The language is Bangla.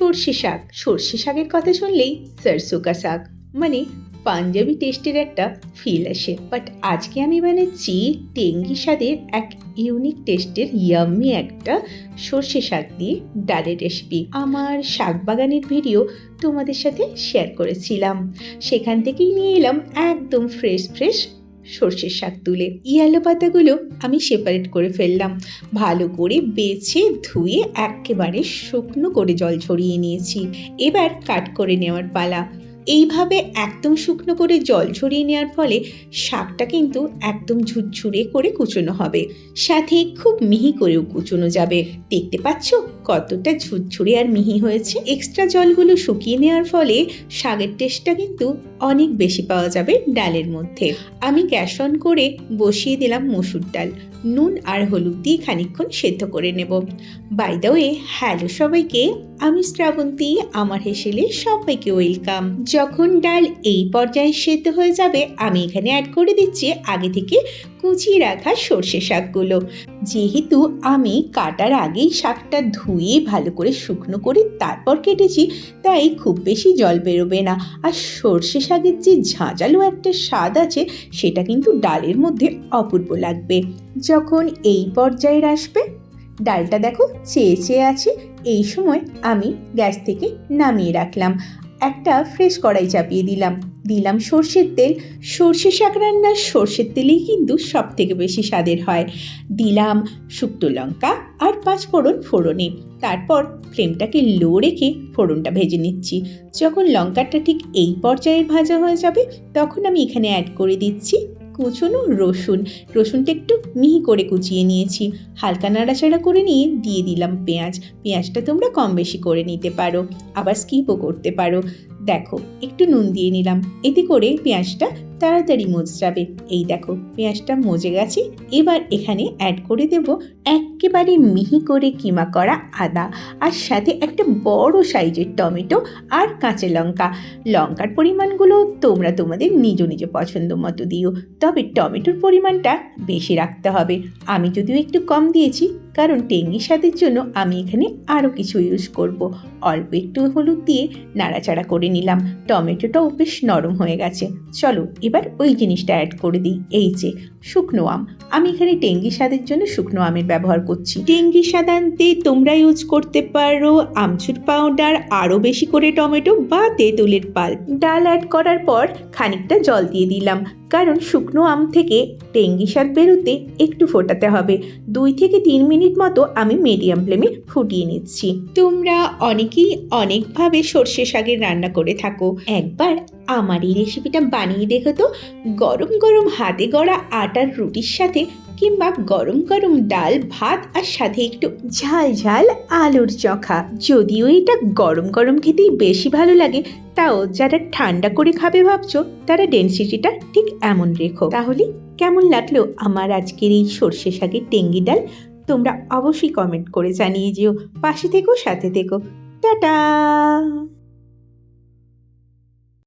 সর্ষে শাক। সর্ষে শাকের কথা শুনলেই সরসো কা শাক। মানে পাঞ্জাবি টেস্টের একটা ফিল আসে। বাট আজকে আমি বানাচ্ছি টেঙ্গি স্বাদের এক ইউনিক টেস্টের ইয়াম্মি একটা সর্ষে শাক দিয়ে ডালের রেসিপি আমার শাক বাগানের ভিডিও তোমাদের সাথে শেয়ার করেছিলাম। সেখান থেকেই নিয়ে এলাম একদম ফ্রেশ ফ্রেশ সর্ষের শাক তুলে। ইয়ালো পাতাগুলো আমি সেপারেট করে ফেললাম। ভালো করে বেছে, ধুয়ে একেবারে শুকনো করে জল ছড়িয়ে নিয়েছি। এবার কাট করে নেওয়ার পালা। এইভাবে একদম শুকনো করে জল ছড়িয়ে নেওয়ার ফলে শাকটা কিন্তু একদম ঝুরঝুরে করে কুচোনো হবে। সাথে খুব মিহি করেও কুচোনো যাবে। দেখতে পাচ্ছ কতটা ঝুরঝুরে আর মিহি হয়েছে। এক্সট্রা জলগুলো শুকিয়ে নেওয়ার ফলে শাকের টেস্টটা কিন্তু অনেক বেশি পাওয়া যাবে ডালের মধ্যে। আমি গ্যাস অন করে বসিয়ে দিলাম মসুর ডাল। নুন আর হলুদ দিয়ে খানিকক্ষণ সেদ্ধ করে নেব। বাই দ্য ওয়ে হ্যালো সবাইকে। আমি শ্রাবন্তী, আমার হেসেলে সবাইকে ওয়েলকাম যখন ডাল এই পর্যায়ে সেদ্ধ হয়ে যাবে, আমি এখানে অ্যাড করে দিচ্ছি আগে থেকে কুচিয়ে রাখা সর্ষে শাকগুলো। যেহেতু আমি কাটার আগেই শাকটা ধুয়ে ভালো করে শুকনো করে তারপর কেটেছি, তাই খুব বেশি জল বেরোবে না। আর সর্ষে শাকের যে ঝাঁঝালো একটা স্বাদ আছে, সেটা কিন্তু ডালের মধ্যে অপূর্ব লাগবে। যখন এই পর্যায়ে আসবে ডালটা দেখো চেয়ে চেয়ে আছে। এই সময় আমি গ্যাস থেকে নামিয়ে রাখলাম। একটা ফ্রেশ কড়াই চাপিয়ে দিলাম। দিলাম সর্ষের তেল। সর্ষে শাক রান্নার সর্ষের তেলেই কিন্তু সব থেকে বেশি স্বাদের হয়। দিলাম শুক্তো লঙ্কা আর পাঁচ ফোড়ন ফোড়নে। তারপর ফ্লেমটাকে লো রেখে ফোড়নটা ভেজে নিচ্ছি। যখন লঙ্কাটা ঠিক এই পর্যায়ের ভাজা হয়ে যাবে, তখন আমি এখানে অ্যাড করে দিচ্ছি কুচনো রসুন। রসুনটা একটু মিহি করে কুচিয়ে নিয়েছি। হালকা নাড়াচাড়া করে নিয়ে দিয়ে দিলাম পেঁয়াজ। পেঁয়াজটা তোমরা কম বেশি করে নিতে পারো। আবার স্কিপও করতে পারো। দেখো, একটু নুন দিয়ে নিলাম। এতে করে পেঁয়াজটা তাড়াতাড়ি মজে যাবে এই দেখো, পেঁয়াজটা মজে গেছে। এবার এখানে অ্যাড করে দেব একেবারে মিহি করে কিমা করা আদা আর সাথে একটা বড় সাইজের টমেটো আর কাঁচা লঙ্কা। লঙ্কার পরিমাণগুলো তোমরা তোমাদের নিজ নিজ পছন্দ মতো দিও, তবে টমেটোর পরিমাণটা বেশি রাখতে হবে। আমি যদিও একটু কম দিয়েছি কারণ টেঙ্গি স্বাদের জন্য আমি এখানে আরও কিছু ইউজ করব। অল্প একটু হলুদ দিয়ে নাড়াচাড়া করে নিলাম। টমেটোটাও বেশ নরম হয়ে গেছে। চলো, এবার ওই জিনিসটা অ্যাড করে দিই। এই যে, শুকনো আম। আমি এখানে টেঙ্গি স্বাদের জন্য শুকনো আমের ব্যবহার করছি। টেঙ্গি স্বাদ আনতে তোমরা ইউজ করতে পারো আমচুর পাউডার আরও বেশি করে টমেটো বা তেঁতুলের পাল। ডাল অ্যাড করার পর খানিকটা জল দিয়ে দিলাম। কারণ শুকনো আম থেকে টেঙ্গি স্বাদ বেরোতে একটু ফোটাতে হবে। দুই থেকে তিন মিনিট মতো আমি মিডিয়াম ফ্লেমে ফুটিয়ে নিচ্ছি। তোমরা অনেকেই অনেকভাবে সর্ষে শাকের রান্না করে থাকো। একবার আমার এই রেসিপিটা বানিয়ে দেখো তো। গরম গরম হাতে গড়া আটার রুটির সাথে কিংবা গরম গরম ডাল, ভাত আর সাথে একটু ঝাল ঝাল আলুর চখা। যদিও এটা গরম গরম খেতেই বেশি ভালো লাগে, তাও যারা ঠান্ডা করে খাবে ভাবছ, তারা ডেন্সিটিটা ঠিক এমন রেখো। তাহলে কেমন লাগল আমার আজকের এই সর্ষে শাকের টেঙ্গি ডাল? তোমরা অবশ্যই কমেন্ট করে জানিয়ে যেও। পাশে থেকো, সাথে থেকো। টাটা!